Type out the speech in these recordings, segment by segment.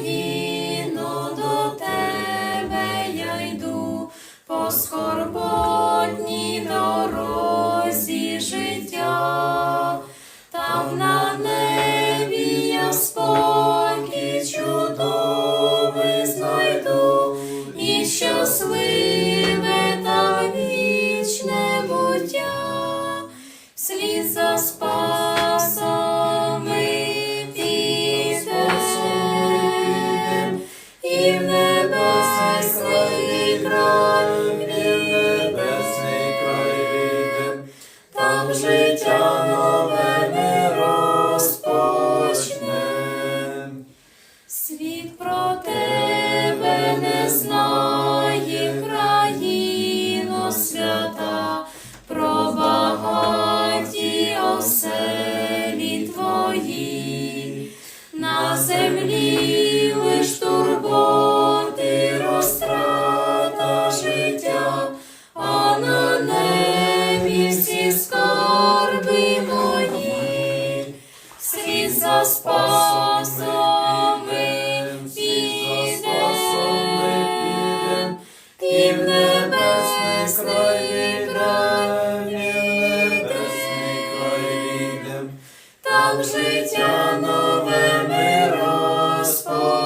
країно, до тебе я йду. По скорботній дорозі життя, там на небі я спокій чудовий знайду. І щасливе та вічне буття, слід за край, в небесний життя нове ми. Світ про тебе не знає, країно свята, про оселі твої, на землі за спасом ми підем, і в небесний край, в небесний край війдем, там життя нове ми розпочнем.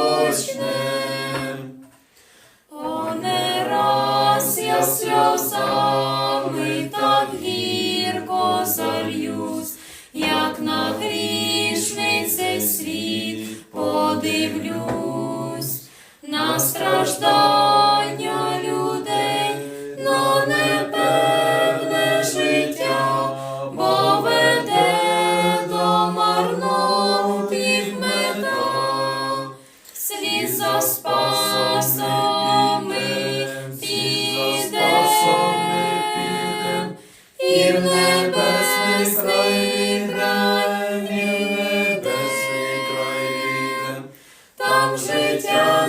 О, не раз я сльозами так гірко зальюсь, як на грішний за спасом ми підем, і в небесний край край, в небесний край війдем, там життя